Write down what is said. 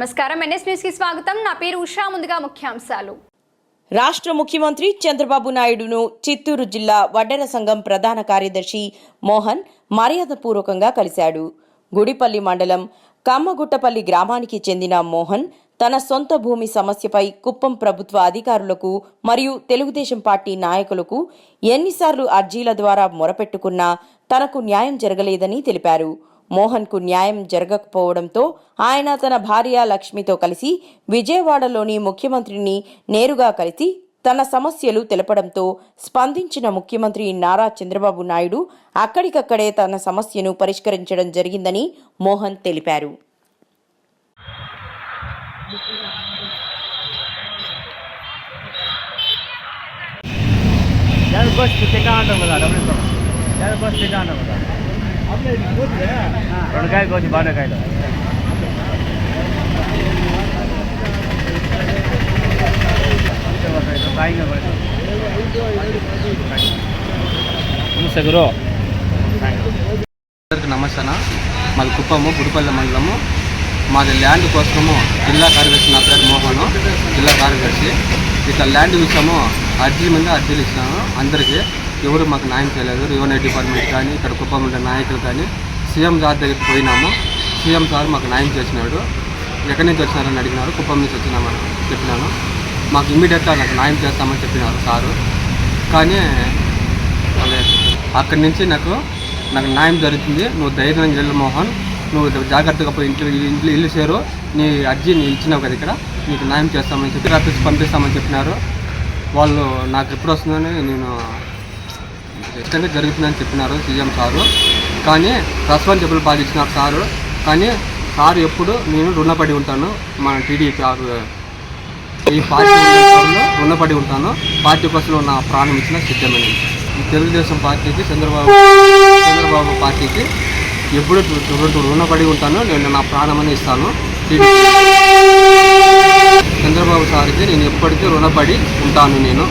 నమస్కారం. ఎన్ఎస్ న్యూస్కి స్వాగతం. నా పేరు ఉషా. ముందుగా ముఖ్యాంశాలు. రాష్ట్ర ముఖ్యమంత్రి చంద్రబాబు నాయుడును చిత్తూరు జిల్లా వడ్డెర సంఘం ప్రధాన కార్యదర్శి మోహన్ మర్యాదపూర్వకంగా కలిశాడు. గుడిపల్లి మండలం కమ్మగుట్టపల్లి గ్రామానికి చెందిన మోహన్ తన సొంత భూమి సమస్యపై కుప్పం ప్రభుత్వ అధికారులకు మరియు తెలుగుదేశం పార్టీ నాయకులకు ఎన్నిసార్లు అర్జీల ద్వారా మొరపెట్టుకున్నా తనకు న్యాయం జరగలేదని తెలిపారు. మోహన్కు న్యాయం జరగకపోవడంతో ఆయన తన భార్య లక్ష్మితో కలిసి విజయవాడలోని ముఖ్యమంత్రిని నేరుగా కలిసి తన సమస్యలు తెలపడంతో స్పందించిన ముఖ్యమంత్రి నారా చంద్రబాబు నాయుడు అక్కడికక్కడే తన సమస్యను పరిష్కరించడం జరిగిందని మోహన్ తెలిపారు. కదా రెండు కాయలు కోసి బాండకాయలు. నమస్తే గురు అందరికి నమస్తే మాది కుప్పము గుడిపల్లి మండలము. మాది ల్యాండ్ కోసము జిల్లా కార్యదర్శి నా పేరు మోహన్ జిల్లా కార్యదర్శి. ఇట్లా ల్యాండ్ విషయము అర్జీ మీద అర్జీలు ఇచ్చినాము అందరికీ. ఎవరు మాకు న్యాయం చేయలేదు. రెవెన్యూ డిపార్ట్మెంట్ కానీ ఇక్కడ కుప్పం ఉండే నాయకులు కానీ సీఎం సార్ దగ్గరికి పోయినాము. సీఎం సార్ మాకు న్యాయం చేసినాడు. ఎక్కడి నుంచి వచ్చినారని అడిగినారు. కుప్పం నుంచి వచ్చినామని చెప్పినాను. మాకు ఇమ్మీడియట్గా నాకు న్యాయం చేస్తామని చెప్పినారు సారు. కానీ అదే అక్కడి నుంచి నాకు నాకు న్యాయం జరుగుతుంది. నువ్వు ధైర్యం వెళ్ళు మోహన్. నువ్వు జాగ్రత్తగా పోయి ఇంట్లో ఇంట్లో ఇల్లు చేరు నీ అర్జీ నీ ఇచ్చినావు కదా ఇక్కడ. నీకు న్యాయం చేస్తామని చెప్పి రాత్రి పంపిస్తామని చెప్పినారు. వాళ్ళు నాకు ఎప్పుడు వస్తుందని నేను ఖచ్చితంగా జరుగుతుందని చెప్పినారు సీఎం సారు. కానీ రెస్పాన్సిబుల్ బాగా ఇచ్చినారు సారు. కానీ సారు ఎప్పుడు నేను రుణపడి ఉంటాను. మన టీడీపీ ఈ పార్టీ రుణపడి ఉంటాను. పార్టీ కోసం నా ప్రాణం ఇచ్చిన సిద్ధమైన తెలుగుదేశం పార్టీకి చంద్రబాబు చంద్రబాబు పార్టీకి ఎప్పుడు రుణపడి ఉంటాను. నేను నా ప్రాణమని ఇస్తాను. చంద్రబాబు సార్కి నేను ఎప్పటికీ రుణపడి ఉంటాను నేను.